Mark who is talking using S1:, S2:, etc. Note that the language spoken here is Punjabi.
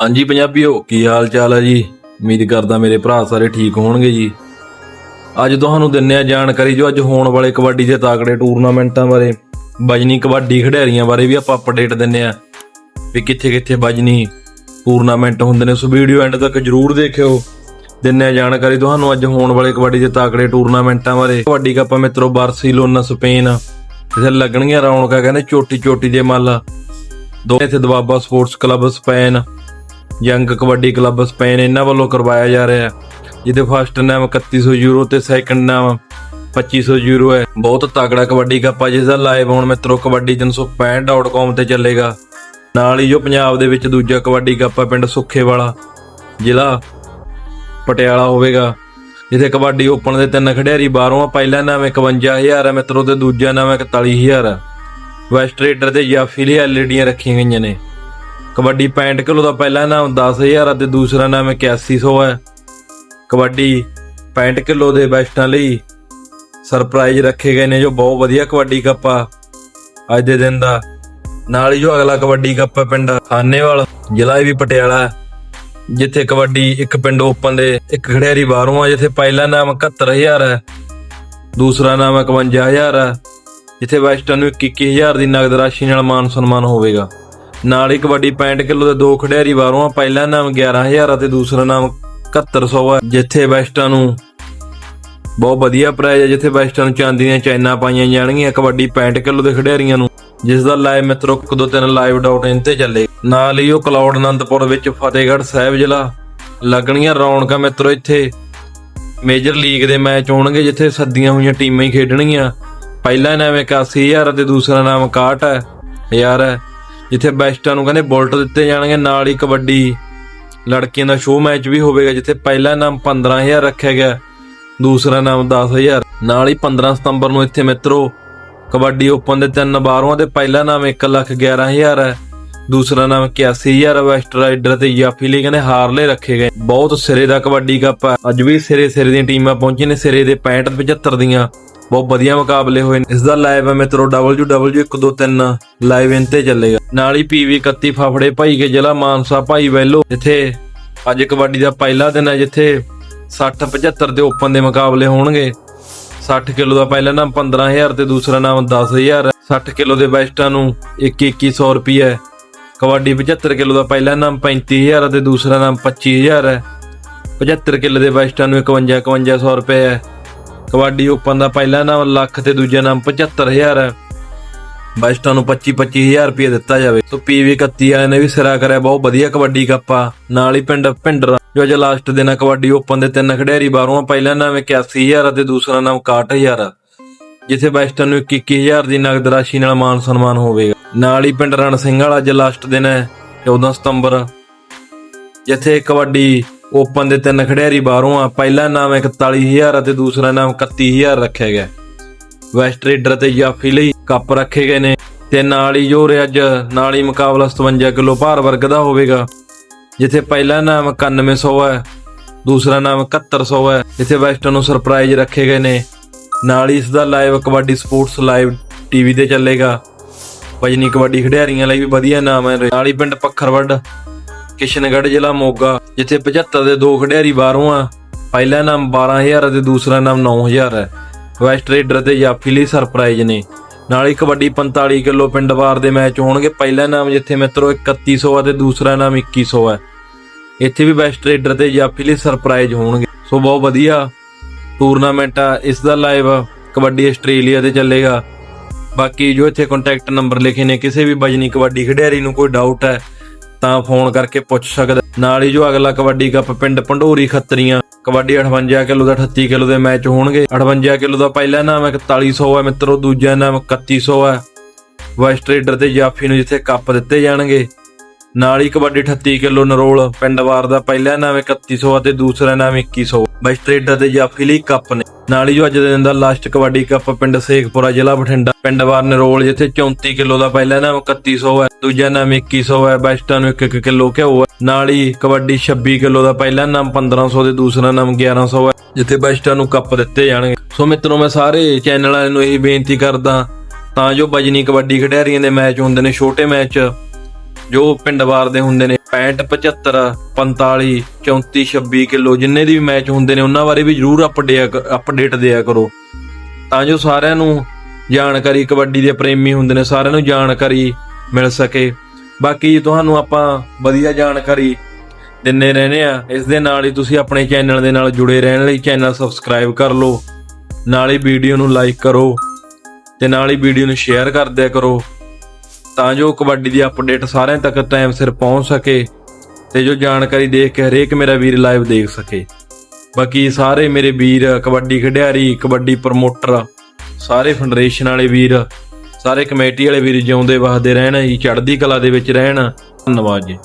S1: ਹਾਂਜੀ ਪੰਜਾਬੀਓ ਕੀ ਹਾਲ ਚਾਲ ਹੈ ਜੀ? ਉਮੀਦ ਕਰਦਾ ਮੇਰੇ ਭਰਾ ਸਾਰੇ ਠੀਕ ਹੋਣਗੇ ਜੀ। ਅੱਜ ਤੁਹਾਨੂੰ ਦਿੰਨੇ ਆ ਜਾਣਕਾਰੀ ਜੋ ਅੱਜ ਹੋਣ ਵਾਲੇ ਕਬੱਡੀ ਦੇ ਤਾਕੜੇ ਟੂਰਨਾਮੈਂਟਾਂ ਬਾਰੇ, ਬਜਨੀ ਕਬੱਡੀ ਖਿਡਾਰੀਆਂ ਬਾਰੇ ਵੀ ਆਪਾਂ ਅਪਡੇਟ ਦਿੰਨੇ ਆ। ਵੀ ਕਿੱਥੇ ਕਿੱਥੇ ਬਜਨੀ ਟੂਰਨਾਮੈਂਟ ਹੁੰਦੇ ਨੇ ਸੋ ਵੀਡੀਓ ਐਂਡ ਤੱਕ ਜਰੂਰ ਦੇਖਿਓ। ਦਿੰਨੇ ਆ ਜਾਣਕਾਰੀ ਤੁਹਾਨੂੰ ਅੱਜ ਹੋਣ ਵਾਲੇ ਕਬੱਡੀ ਦੇ ਤਾਕੜੇ ਟੂਰਨਾਮੈਂਟਾਂ ਬਾਰੇ। ਕਬੱਡੀ ਕੱਪ ਮਿੱਤਰੋ, ਬਾਰਸੀਲੋਨਾ, ਸਪੇਨ, ਇੱਥੇ ਲੱਗਣਗੀਆਂ ਰੌਣਕਾਂ, ਕਹਿੰਦੇ ਚੋਟੀ ਚੋਟੀ ਦੇ ਮੱਲ। ਦੋ ਇੱਥੇ Doaba sports club, Spain young kabaddi club Spain ਇਹਨਾਂ ਵੱਲੋਂ ਕਰਵਾਇਆ ਜਾ ਰਿਹਾ ਹੈ, ਜਿਹਦੇ ਫਸਟ ਨਾਮ 3100 ਯੂਰੋ ਤੇ ਸੈਕੰਡ ਨਾਮ 2500 ਯੂਰੋ ਹੈ। ਬਹੁਤ ਤਕੜਾ ਕਬੱਡੀ ਕੱਪ ਆ ਜਿਸ ਦਾ ਲਾਈਵ ਹੁਣ ਮਿੱਤਰੋ ਕਬੱਡੀ 365.com ਤੇ ਚੱਲੇਗਾ। ਨਾਲ ਹੀ ਜੋ ਪੰਜਾਬ ਦੇ ਵਿੱਚ ਦੂਜਾ ਕਬੱਡੀ ਕੱਪ ਹੈ ਪਿੰਡ ਸੁੱਖੇਵਾਲਾ, ਜ਼ਿਲ੍ਹਾ ਪਟਿਆਲਾ ਹੋਵੇਗਾ, ਜਿੱਥੇ ਕਬੱਡੀ ਓਪਨ ਦੇ ਤਿੰਨ ਖਿਡਾਰੀ, ਬਾਹਰੋਂ ਆ, ਪਹਿਲਾ ਨਾਮ 51000 ਹੈ ਮਿੱਤਰੋ ਤੇ ਦੂਜਾ ਨਾਮ 41000 ਹੈ ਵੈਸਟ ਰੇਡਰ ਤੇ ਜਾਫੀ ਲਈ ਐਲਈਡੀਆਂ ਰੱਖੀਆਂ ਗਈਆਂ ਨੇ। ਕਬੱਡੀ 65 ਕਿਲੋ ਦਾ ਪਹਿਲਾ ਨਾਮ 10000 ਅਤੇ ਦੂਸਰਾ ਨਾਮ 8100 ਹੈ। ਕਬੱਡੀ 65 ਕਿਲੋ ਦੇ ਬੈਸਟਾਂ ਲਈ ਸਰਪ੍ਰਾਈਜ਼ ਰੱਖੇ ਗਏ ਨੇ ਜੋ ਬਹੁਤ ਵਧੀਆ ਕਬੱਡੀ ਕੱਪ ਆ। ਅੱਜ ਦੇ ਦਿਨ ਦਾ ਨਾਲ ਹੀ ਜੋ ਅਗਲਾ ਕਬੱਡੀ ਕੱਪ ਹੈ ਪਿੰਡ ਖਾਨੇਵਾਲ, ਜ਼ਿਲ੍ਹਾ ਵੀ ਪਟਿਆਲਾ ਜਿੱਥੇ ਕਬੱਡੀ ਇੱਕ ਪਿੰਡ ਓਪਨ ਦੇ ਇੱਕ ਖਿਡਾਰੀ ਬਾਹਰੋਂ ਆ, ਜਿੱਥੇ ਪਹਿਲਾ ਨਾਮ 71000 ਹੈ, ਦੂਸਰਾ ਨਾਮ 51000 ਹੈ, ਜਿੱਥੇ ਵੈਸਟਰਨ ਨੂੰ 21000 ਦੀ ਨਗਦ ਰਾਸ਼ੀ ਨਾਲ ਮਾਨ ਸਨਮਾਨ ਹੋਵੇਗਾ। ਨਾਲ ਹੀ ਕਬੱਡੀ 65 ਕਿਲੋ ਦੇ ਦੋ ਖਿਡਾਰੀ ਬਾਹਰੋਂ ਆ। ਪਹਿਲਾ ਨਾਮ 11000 ਅਤੇ ਦੂਸਰਾ ਨਾਮ 7100 ਆ। ਜਿੱਥੇ ਵੈਸਟਾਂ ਨੂੰ ਬਹੁਤ ਵਧੀਆ ਪ੍ਰਾਈਜ਼ ਹੈ ਜਿੱਥੇ ਵੈਸਟਰਨ ਚਾਂਦੀ ਦੀਆਂ ਚੈਨਾਂ ਪਾਈਆਂ ਜਾਣਗੀਆਂ ਕਬੱਡੀ 65 ਕਿਲੋ ਦੇ ਖਿਡਾਰੀਆਂ ਨੂੰ। ਜਿਸ ਦਾ ਲਾਈਵ ਮਿੱਤਰੋ 123 ਲਾਈਵ ਤੇ ਚੱਲੇ। ਨਾਲ ਹੀ ਉਹ ਕਲੌਡ ਅਨੰਦਪੁਰ ਵਿੱਚ ਫਤਿਹਗੜ੍ਹ ਸਾਹਿਬ ਜ਼ਿਲ੍ਹਾ ਲੱਗਣੀਆਂ ਰੌਣਕਾਂ ਮਿੱਤਰੋ, ਇੱਥੇ ਮੇਜਰ ਲੀਗ ਦੇ ਮੈਚ ਹੋਣਗੇ, ਜਿੱਥੇ ਸੱਦੀਆਂ ਹੋਈਆਂ ਟੀਮਾਂ ਹੀ ਖੇਡਣਗੀਆਂ। ਪਹਿਲਾ ਨਾਮ 81000 ਅਤੇ ਦੂਸਰਾ ਨਾਮ 61 ਹੈ ਹਜ਼ਾਰ ਹੈ ਜਿੱਥੇ ਬੈਸਟਾਂ ਨੂੰ ਕਹਿੰਦੇ ਬੁਲਟ ਦਿੱਤੇ ਜਾਣਗੇ, ਨਾਲ ਹੀ ਕਬੱਡੀ ਲੜਕੀਆਂ ਦਾ ਸ਼ੋਅ ਮੈਚ ਵੀ ਹੋਵੇਗਾ, ਜਿੱਥੇ ਪਹਿਲਾ ਨਾਮ 15000 ਰੱਖਿਆ ਗਿਆ, ਦੂਸਰਾ ਨਾਮ 10000 ਨਾਲ ਹੀ 15 ਸਤੰਬਰ ਨੂੰ ਇੱਥੇ ਮਿੱਤਰੋ ਕਬੱਡੀ ਓਪਨ ਦੇ ਤਿੰਨ ਬਾਰਵਾਂ ਦੇ, ਪਹਿਲਾ ਨਾਮ 111000 ਹੈ, ਦੂਸਰਾ ਨਾਮ 81000 ਵੈਸਟ ਰਾਈਡਰ ਤੇ ਯਾਫੀ ਲਈ ਕਹਿੰਦੇ ਹਾਰਲੇ ਰੱਖੇ ਗਏ। ਬਹੁਤ ਸਿਰੇ ਦਾ ਕਬੱਡੀ ਕੱਪ ਹੈ, ਅੱਜ ਵੀ ਸਿਰੇ ਸਿਰੇ ਦੀਆਂ ਟੀਮਾਂ ਪਹੁੰਚੀਆਂ ਨੇ, ਸਿਰੇ ਦੇ 65 75 ਦੀਆਂ। ਬਹੁਤ ਵਧੀਆ ਮੁਕਾਬਲੇ ਹੋਏ ਨੇ। ਇਸ ਦਾ ਲਾਈਵ ਹੈ ਮਿੱਤਰੋ www123 ਲਾਈਵ ਇਨ ਤੇ ਚੱਲੇਗਾ। ਨਾਲ ਹੀ ਪੀਵੀ 31 ਫਾਫੜੇ ਭਾਈ ਕੇ ਜ਼ਿਲ੍ਹਾ ਮਾਨਸਾ ਭਾਈ ਵੈਲੋ, ਜਿੱਥੇ ਅੱਜ ਕਬੱਡੀ ਦਾ ਪਹਿਲਾ ਦਿਨ ਹੈ, ਜਿੱਥੇ 60 75 ਦੇ ਓਪਨ ਦੇ ਮੁਕਾਬਲੇ ਹੋਣਗੇ। 60 ਕਿਲੋ ਦਾ ਪਹਿਲਾ ਨਾਮ 15000 ਤੇ ਦੂਸਰਾ ਨਾਮ 10000 ਹੈ। 60 ਕਿਲੋ ਦੇ ਬੈਸਟਾਂ ਨੂੰ 2100 ਰੁਪਏ ਕਬੱਡੀ 75 ਕਿਲੋ ਦਾ ਪਹਿਲਾ ਨਾਮ 35000 ਅਤੇ ਦੂਸਰਾ ਨਾਮ 25000 ਹੈ। 75 ਕਿਲੋ ਦੇ ਬੈਸਟਾਂ ਨੂੰ 51 5100 ਰੁਪਏ ਹੈ। ਕਬੱਡੀ ਓਪਨ ਦਾ ਪਹਿਲਾ ਨਾਮ ਲੱਖ ਤੇ ਦੂਜਾ ਨਾਮ 75000 ਹੈ। ਬੈਸਟਾਂ ਨੂੰ 25 25000 ਰੁਪਏ ਦਿੱਤਾ ਜਾਵੇ। ਸੋ ਪੀਵੀ 31 ਵਾਲਿਆਂ ਨੇ ਵੀ ਸਿਰਾ ਕਰਿਆ, ਬਹੁਤ ਵਧੀਆ ਕਬੱਡੀ ਕੱਪਾ ਨਾਲ ਹੀ ਪਿੰਡ ਭਿੰਡਰ ਜੋ ਅੱਜ ਲਾਸਟ ਦਿਨ ਕਬੱਡੀ ਓਪਨ ਦੇ ਤਿੰਨ ਖਿਡਾਰੀ, ਬਾਹਰੋਂ ਆ। ਪਹਿਲਾ ਨਾਮ 81000 ਅਤੇ ਦੂਸਰਾ ਨਾਮ 61000 ਜਿੱਥੇ ਬੈਸਟਨ ਨੂੰ 21000 ਦੀ ਨਗਦ ਰਾਸ਼ੀ ਨਾਲ ਮਾਨ ਸਨਮਾਨ ਹੋਵੇਗਾ। ਨਾਲ ਹੀ ਪਿੰਡ ਰਣ ਸਿੰਘ ਵਾਲਾ ਅੱਜ ਲਾਸਟ ਦਿਨ ਹੈ 14 ਸਤੰਬਰ। ਜਿੱਥੇ ਕਬੱਡੀ ਓਪਨ ਦੇ ਤਿੰਨ ਖਿਡਾਰੀ ਬਾਹਰੋਂ ਆ। ਪਹਿਲਾ ਨਾਮ 41000 ਅਤੇ ਦੂਸਰਾ ਨਾਮ 31000 ਰੱਖਿਆ ਗਿਆ। ਵੈਸਟ ਰੇਡਰ ਤੇ ਜਾਫੀ ਲਈ ਕੱਪ ਰੱਖੇ ਗਏ ਨੇ। ਤੇ ਨਾਲ ਹੀ ਜੋ ਰੇ ਅੱਜ, ਨਾਲ ਹੀ ਮੁਕਾਬਲਾ 57 ਕਿਲੋ ਭਾਰ ਵਰਗ ਦਾ ਹੋਵੇਗਾ। ਜਿੱਥੇ ਪਹਿਲਾ ਨਾਮ 9100 ਹੈ, ਦੂਸਰਾ ਨਾਮ 7100 ਹੈ, ਜਿੱਥੇ ਵੈਸਟਰਨ ਨੂੰ ਸਰਪ੍ਰਾਈਜ਼ ਰੱਖੇ ਗਏ ਨੇ। ਨਾਲ ਹੀ ਇਸ ਦਾ live kabaddi sports live TV ਤੇ ਚੱਲੇਗਾ। ਭਜਨੀ ਕਬੱਡੀ ਖਿਡਾਰੀਆਂ ਲਈ ਵੀ ਵਧੀਆ ਨਾਮ ਹੈ। ਨਾਲ ਹੀ ਪਿੰਡ ਪੱਖਰਵੱਡ ਕਿਸ਼ਨਗੜ੍ਹ ਜ਼ਿਲ੍ਹਾ ਮੋਗਾ, ਜਿੱਥੇ 75 ਦੇ ਦੋ ਖਿਡਾਰੀ ਬਾਹਰੋਂ ਆ। ਪਹਿਲਾ ਨਾਮ 12000 ਅਤੇ ਦੂਸਰਾ ਨਾਮ 9000 ਹੈ। ਵੈਸਟ ਰੇਡਰ ਤੇ ਜਾਫੀ ਲਈ ਸਰਪ੍ਰਾਈਜ਼ ਨੇ। ਨਾਲ ਹੀ ਕਬੱਡੀ 45 ਕਿਲੋ ਪਿੰਡ ਵਾਰ ਦੇ ਮੈਚ ਹੋਣਗੇ। ਪਹਿਲਾ ਨਾਮ ਜਿੱਥੇ ਮਿੱਤਰੋ 3100 ਅਤੇ ਦੂਸਰਾ ਨਾਮ 2100 ਹੈ। ਇੱਥੇ ਵੀ ਵੈਸਟ ਰੇਡਰ ਤੇ ਜਾਫੀ ਲਈ ਸਰਪ੍ਰਾਈਜ਼ ਹੋਣਗੇ। ਸੋ ਬਹੁਤ ਵਧੀਆ ਟੂਰਨਾਮੈਂਟ ਆ। ਇਸ ਦਾ ਲਾਈਵ ਕਬੱਡੀ ਆਸਟ੍ਰੇਲੀਆ ਤੇ ਚੱਲੇਗਾ। ਬਾਕੀ ਜੋ ਇੱਥੇ ਕੰਟੈਕਟ ਨੰਬਰ ਲਿਖੇ ਨੇ, ਕਿਸੇ ਵੀ ਬਜਨੀ ਕਬੱਡੀ ਖਿਡਾਰੀ ਨੂੰ ਕੋਈ ਡਾਊਟ ਹੈ ਤਾਂ ਫੋਨ ਕਰਕੇ ਪੁੱਛ ਸਕਦਾ। ਨਾਲ ਹੀ ਜੋ ਅਗਲਾ ਕਬੱਡੀ ਕੱਪ ਪਿੰਡ ਪੰਡੋਰੀ ਖੱਤਰੀਆਂ, ਕਬੱਡੀ 58 ਕਿਲੋ ਦਾ 38 ਕਿਲੋ ਦੇ ਮੈਚ ਹੋਣਗੇ। 58 ਕਿਲੋ ਦਾ ਪਹਿਲਾ ਨਾਮ 4100 ਹੈ ਮਿੱਤਰੋ, ਦੂਜਾ ਨਾਮ 3100 ਹੈ। ਵੈਸਟ ਰੇਡਰ ਤੇ ਜਾਫੀ ਨੂੰ ਜਿੱਥੇ ਕੱਪ ਦਿੱਤੇ ਜਾਣਗੇ। ਨਾਲ ਹੀ ਕਬੱਡੀ 38 ਕਿਲੋ ਨਰੋਲ ਪਿੰਡਵਾਰ ਦਾ ਪਹਿਲਾ ਨਾਮ 3100 ਅਤੇ ਦੂਸਰਾ ਨਾਮ 2100 ਵੈਸਟ ਤੇ ਜਾਫੀ ਲਈ ਕੱਪ ਨੇ। ਨਾਲ ਹੀ ਜੋ ਅੱਜ ਦੇ ਦਿਨ ਦਾ ਲਾਸਟ ਕਬੱਡੀ ਕੱਪ ਪਿੰਡ ਸੇਖਪੁਰਾ, ਜ਼ਿਲ੍ਹਾ ਬਠਿੰਡਾ ਪਿੰਡਵਾਰ ਨਰੋਲ, ਜਿੱਥੇ 34 ਕਿਲੋ ਦਾ ਪਹਿਲਾ ਨਾਮ 3100 ਹੈ, ਦੂਜਾ ਨਾਮ 2100 ਹੈ ਬੈਸਟਾਂ ਨੂੰ 1 ਕਿਲੋ ਘਿਓ ਹੈ। ਨਾਲ ਹੀ ਕਬੱਡੀ 26 ਕਿਲੋ ਦਾ ਪਹਿਲਾ ਨਾਮ 1500 ਤੇ ਦੂਸਰਾ ਨਾਮ 1100 ਹੈ, ਜਿੱਥੇ ਬੈਸਟਾਂ ਨੂੰ ਕੱਪ ਦਿੱਤੇ ਜਾਣਗੇ। ਸੋ ਮਿੱਤਰੋ, ਮੈਂ ਸਾਰੇ ਚੈਨਲ ਵਾਲਿਆਂ ਨੂੰ ਇਹ ਬੇਨਤੀ ਕਰਦਾ ਤਾਂ ਜੋ ਬਜਨੀ ਕਬੱਡੀ ਖਿਡਾਰੀਆਂ ਦੇ ਮੈਚ ਹੁੰਦੇ ਨੇ, ਛੋਟੇ ਮੈਚ ਜੋ ਪਿੰਡ ਵਾਰ ਦੇ ਹੁੰਦੇ ਨੇ 65 75 45 34 26 ਕਿਲੋ ਜਿੰਨੇ ਦੀ ਵੀ ਮੈਚ ਹੁੰਦੇ ਨੇ, ਉਹਨਾਂ ਬਾਰੇ ਵੀ ਜਰੂਰ ਅਪਡੇਟ ਅਪਡੇਟ ਦਿਆ ਕਰੋ। ਤਾਂ ਜੋ ਸਾਰਿਆਂ ਨੂੰ ਜਾਣਕਾਰੀ, ਕਬੱਡੀ ਦੇ ਪ੍ਰੇਮੀ ਹੁੰਦੇ ਨੇ, ਸਾਰਿਆਂ ਨੂੰ ਜਾਣਕਾਰੀ ਮਿਲ ਸਕੇ। ਬਾਕੀ ਤੁਹਾਨੂੰ ਆਪਾਂ ਵਧੀਆ ਜਾਣਕਾਰੀ ਦਿੰਨੇ ਰਹਿੰਦੇ ਆ ਇਸ ਦੇ ਨਾਲ ਹੀ ਤੁਸੀਂ ਆਪਣੇ ਚੈਨਲ ਦੇ ਨਾਲ ਜੁੜੇ ਰਹਿਣ ਲਈ ਚੈਨਲ ਸਬਸਕ੍ਰਾਈਬ ਕਰ ਲਓ। ਨਾਲ ਹੀ ਵੀਡੀਓ ਨੂੰ ਲਾਈਕ ਕਰੋ ਤੇ ਨਾਲ ਹੀ ਵੀਡੀਓ ਨੂੰ ਸ਼ੇਅਰ ਕਰ ਦਿਆ ਕਰੋ। ਤਾਂ ਜੋ ਕਬੱਡੀ ਦੀ ਅਪਡੇਟ ਸਾਰਿਆਂ ਤੱਕ ਟਾਈਮ ਸਿਰ ਪਹੁੰਚ ਸਕੇ ਤੇ ਜੋ ਜਾਣਕਾਰੀ ਦੇਖ ਕੇ ਹਰੇਕ ਮੇਰਾ ਵੀਰ ਲਾਈਵ ਦੇਖ ਸਕੇ। ਬਾਕੀ ਸਾਰੇ ਮੇਰੇ ਵੀਰ, ਕਬੱਡੀ ਖਿਡਾਰੀ, ਕਬੱਡੀ ਪ੍ਰਮੋਟਰ ਸਾਰੇ ਫੈਡਰੇਸ਼ਨ ਵਾਲੇ ਵੀਰ, ਸਾਰੇ ਕਮੇਟੀ ਵਾਲੇ ਵੀਰ ਜਿਉਂਦੇ ਵਸਦੇ ਰਹਿਣ, ਜੀ ਚੜ੍ਹਦੀ ਕਲਾ ਦੇ ਵਿੱਚ ਰਹਿਣ। ਧੰਨਵਾਦ ਜੀ।